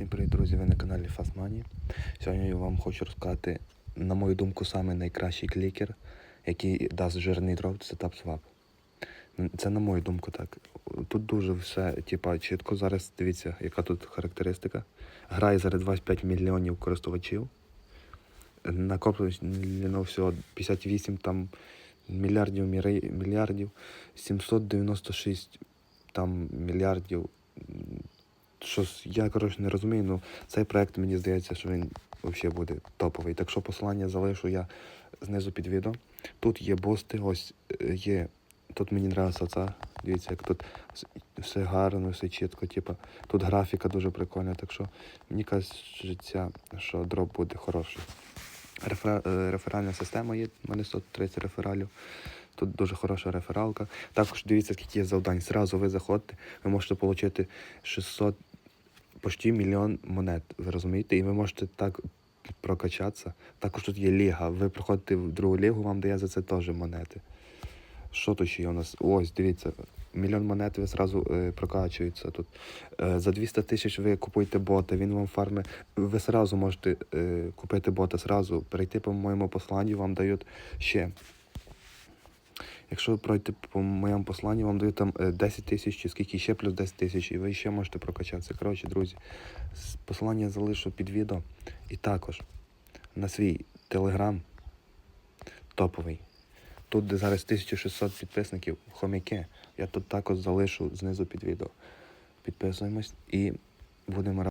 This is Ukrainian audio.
Всім привіт, друзі! Ви на каналі Fastmoney. Сьогодні я вам хочу розказати, на мою думку, саме найкращий клікер, який дасть жирний дроп, це TapSwap. Це на мою думку так. Тут дуже все, типа, чітко. Зараз дивіться, яка тут характеристика. Грає зараз 25 мільйонів користувачів. Накоплено всього 58 там мільярдів мільярдів, 796 там мільярдів. Щось я коротше не розумію, ну цей проект мені здається, що він взагалі буде топовий. Так що посилання залишу я знизу під відео. Тут є бости, ось е, є. Тут мені подобається ця. Дивіться, як тут все гарно, все чітко. Типа, тут графіка дуже прикольна, так що мені кажеться, що дроп буде хороший. Рефера... е, Реферальна система є, у мене 130 рефералів. Тут дуже хороша рефералка. Також дивіться, скільки є завдань. Зразу ви заходите, ви можете отримати 600, почти мільйон монет. Ви розумієте? І ви можете так прокачатися. Також тут є ліга. Ви приходите в другу лігу, вам дає за це теж монети. Що тут ще є у нас? Ось, дивіться, мільйон монет ви зразу е, прокачуються тут. Е, за 200 тисяч ви купуєте бота, він вам фарми. Ви зразу можете е, купити бота зразу, перейти по моєму посланню, вам дають ще. Якщо ви пройти по моєму посланню, вам дають там е, 10 тисяч чи скільки ще плюс 10 тисяч, і ви ще можете прокачатися. Коротше, друзі, с- посилання я залишу під відео. І також на свій телеграм топовий. Тут, де зараз 1600 підписників, хомяки, я тут також залишу знизу під відео. Підписуємось і будемо